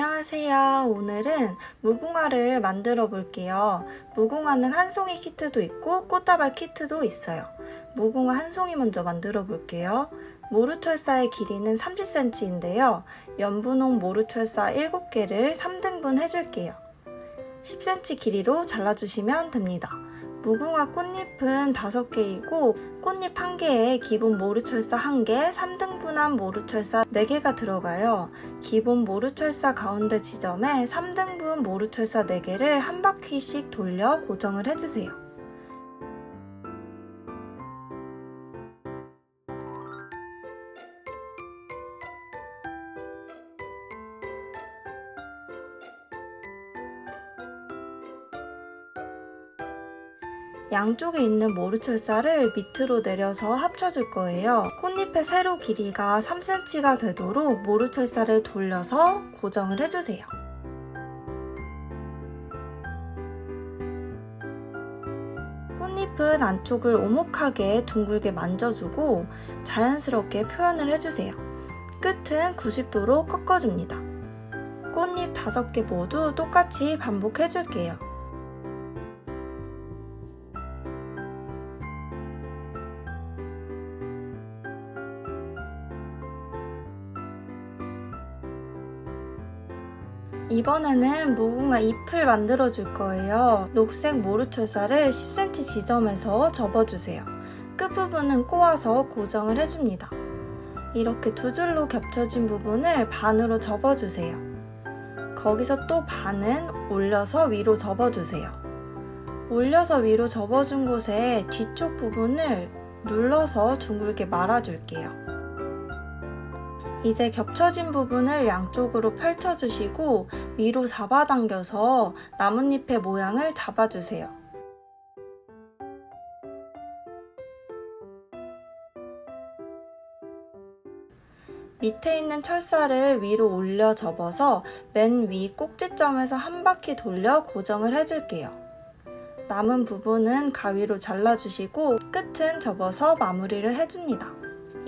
안녕하세요. 오늘은 무궁화를 만들어 볼게요. 무궁화는 한 송이 키트도 있고 꽃다발 키트도 있어요. 무궁화 한 송이 먼저 만들어 볼게요. 모루철사의 길이는 30cm인데요. 연분홍 모루철사 7개를 3등분 해줄게요. 10cm 길이로 잘라주시면 됩니다. 무궁화 꽃잎은 5개이고 꽃잎 1개에 기본 모루철사 1개, 3등분한 모루철사 4개가 들어가요. 기본 모루철사 가운데 지점에 3등분 모루철사 4개를 한 바퀴씩 돌려 고정을 해주세요. 양쪽에 있는 모루철사를 밑으로 내려서 합쳐줄 거예요. 꽃잎의 세로 길이가 3cm가 되도록 모루철사를 돌려서 고정을 해주세요. 꽃잎은 안쪽을 오목하게 둥글게 만져주고 자연스럽게 표현을 해주세요. 끝은 90도로 꺾어줍니다. 꽃잎 5개 모두 똑같이 반복해줄게요. 이번에는 무궁화 잎을 만들어 줄 거예요. 녹색 모루철사를 10cm 지점에서 접어주세요. 끝부분은 꼬아서 고정을 해줍니다. 이렇게 두 줄로 겹쳐진 부분을 반으로 접어주세요. 거기서 또 반은 올려서 위로 접어주세요. 올려서 위로 접어준 곳에 뒤쪽 부분을 눌러서 둥글게 말아줄게요. 이제 겹쳐진 부분을 양쪽으로 펼쳐주시고 위로 잡아당겨서 나뭇잎의 모양을 잡아주세요. 밑에 있는 철사를 위로 올려 접어서 맨 위 꼭지점에서 한 바퀴 돌려 고정을 해줄게요. 남은 부분은 가위로 잘라주시고 끝은 접어서 마무리를 해줍니다.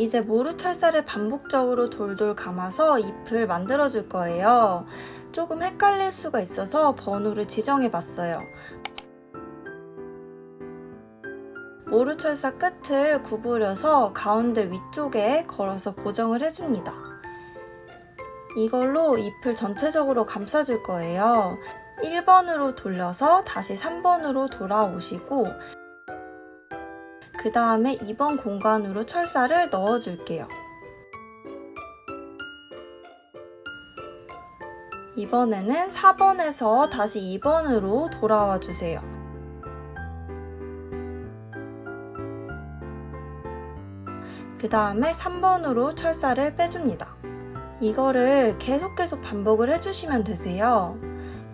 이제 모루철사를 반복적으로 돌돌 감아서 잎을 만들어 줄 거예요. 조금 헷갈릴 수가 있어서 번호를 지정해 봤어요. 모루철사 끝을 구부려서 가운데 위쪽에 걸어서 고정을 해줍니다. 이걸로 잎을 전체적으로 감싸줄 거예요. 1번으로 돌려서 다시 3번으로 돌아오시고 그 다음에 2번 공간으로 철사를 넣어줄게요. 이번에는 4번에서 다시 2번으로 돌아와 주세요. 그 다음에 3번으로 철사를 빼줍니다. 이거를 계속 계속 반복을 해주시면 되세요.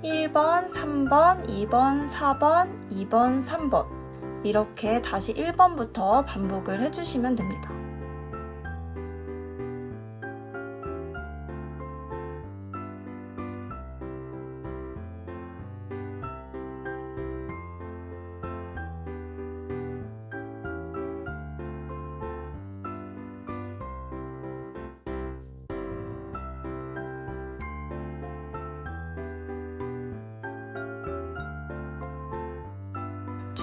1번, 3번, 2번, 4번, 2번, 3번. 이렇게 다시 1번부터 반복을 해주시면 됩니다.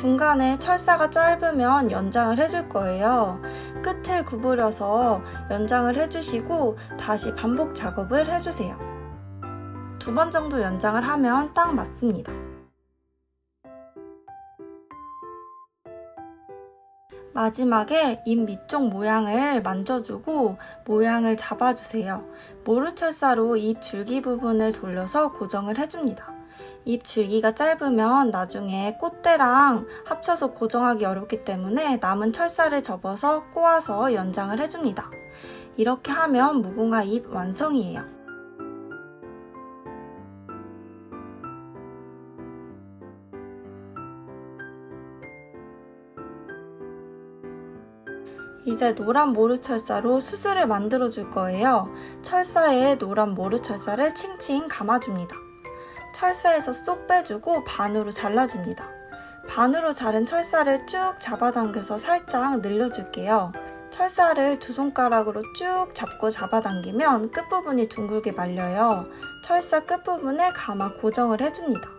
중간에 철사가 짧으면 연장을 해줄 거예요. 끝을 구부려서 연장을 해주시고 다시 반복 작업을 해주세요. 두 번 정도 연장을 하면 딱 맞습니다. 마지막에 잎 밑쪽 모양을 만져주고 모양을 잡아주세요. 모루철사로 잎 줄기 부분을 돌려서 고정을 해줍니다. 잎 줄기가 짧으면 나중에 꽃대랑 합쳐서 고정하기 어렵기 때문에 남은 철사를 접어서 꼬아서 연장을 해줍니다. 이렇게 하면 무궁화 잎 완성이에요. 이제 노란 모루 철사로 수술을 만들어 줄 거예요. 철사에 노란 모루 철사를 칭칭 감아줍니다. 철사에서 쏙 빼주고 반으로 잘라줍니다. 반으로 자른 철사를 쭉 잡아당겨서 살짝 늘려줄게요. 철사를 두 손가락으로 쭉 잡고 잡아당기면 끝부분이 둥글게 말려요. 철사 끝부분에 감아 고정을 해줍니다.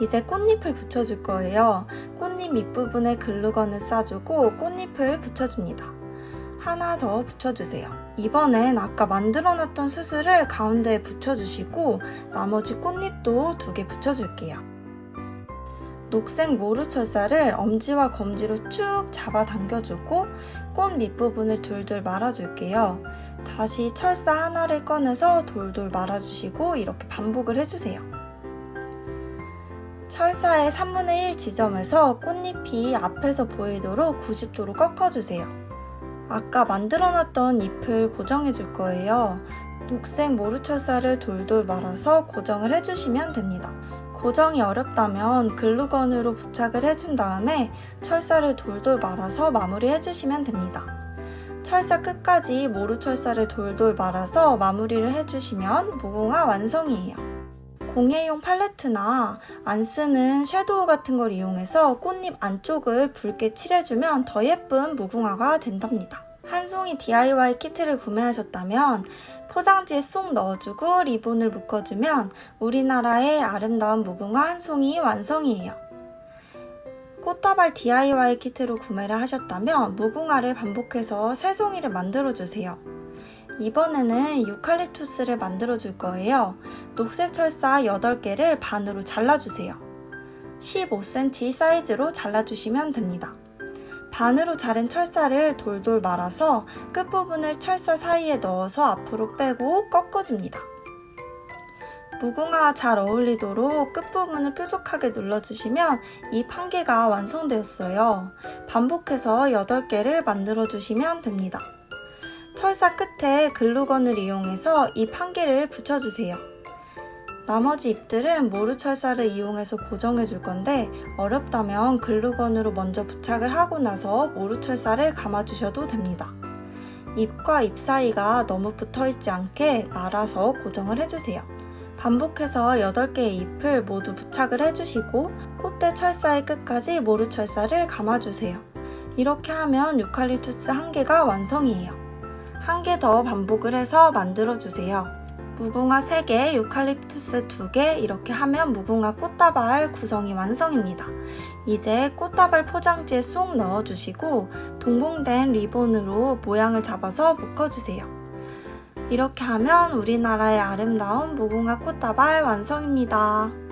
이제 꽃잎을 붙여줄 거예요. 꽃잎 밑부분에 글루건을 싸주고 꽃잎을 붙여줍니다. 하나 더 붙여주세요. 이번엔 아까 만들어놨던 수술을 가운데에 붙여주시고 나머지 꽃잎도 두 개 붙여줄게요. 녹색 모루철사를 엄지와 검지로 쭉 잡아 당겨주고 꽃 밑부분을 둘둘 말아줄게요. 다시 철사 하나를 꺼내서 돌돌 말아주시고 이렇게 반복을 해주세요. 철사의 3분의 1 지점에서 꽃잎이 앞에서 보이도록 90도로 꺾어주세요. 아까 만들어놨던 잎을 고정해 줄 거예요. 녹색 모루철사를 돌돌 말아서 고정을 해주시면 됩니다. 고정이 어렵다면 글루건으로 부착을 해준 다음에 철사를 돌돌 말아서 마무리 해주시면 됩니다. 철사 끝까지 모루철사를 돌돌 말아서 마무리를 해주시면 무궁화 완성이에요. 공예용 팔레트나 안 쓰는 섀도우 같은 걸 이용해서 꽃잎 안쪽을 붉게 칠해주면 더 예쁜 무궁화가 된답니다. 한 송이 DIY 키트를 구매하셨다면 포장지에 쏙 넣어주고 리본을 묶어주면 우리나라의 아름다운 무궁화 한 송이 완성이에요. 꽃다발 DIY 키트로 구매를 하셨다면 무궁화를 반복해서 세 송이를 만들어주세요. 이번에는 유칼립투스를 만들어 줄 거예요. 녹색 철사 8개를 반으로 잘라주세요. 15cm 사이즈로 잘라주시면 됩니다. 반으로 자른 철사를 돌돌 말아서 끝부분을 철사 사이에 넣어서 앞으로 빼고 꺾어줍니다. 무궁화와 잘 어울리도록 끝부분을 뾰족하게 눌러주시면 이한 개가 완성되었어요. 반복해서 8개를 만들어주시면 됩니다. 철사 끝에 글루건을 이용해서 잎 한 개를 붙여주세요. 나머지 잎들은 모루 철사를 이용해서 고정해 줄 건데 어렵다면 글루건으로 먼저 부착을 하고 나서 모루 철사를 감아 주셔도 됩니다. 잎과 잎 사이가 너무 붙어 있지 않게 말아서 고정을 해주세요. 반복해서 8개의 잎을 모두 부착을 해주시고 꽃대 철사의 끝까지 모루 철사를 감아주세요. 이렇게 하면 유칼립투스 한 개가 완성이에요. 한 개 더 반복을 해서 만들어 주세요. 무궁화 3개, 유칼립투스 2개 이렇게 하면 무궁화 꽃다발 구성이 완성입니다. 이제 꽃다발 포장지에 쏙 넣어주시고 동봉된 리본으로 모양을 잡아서 묶어주세요. 이렇게 하면 우리나라의 아름다운 무궁화 꽃다발 완성입니다.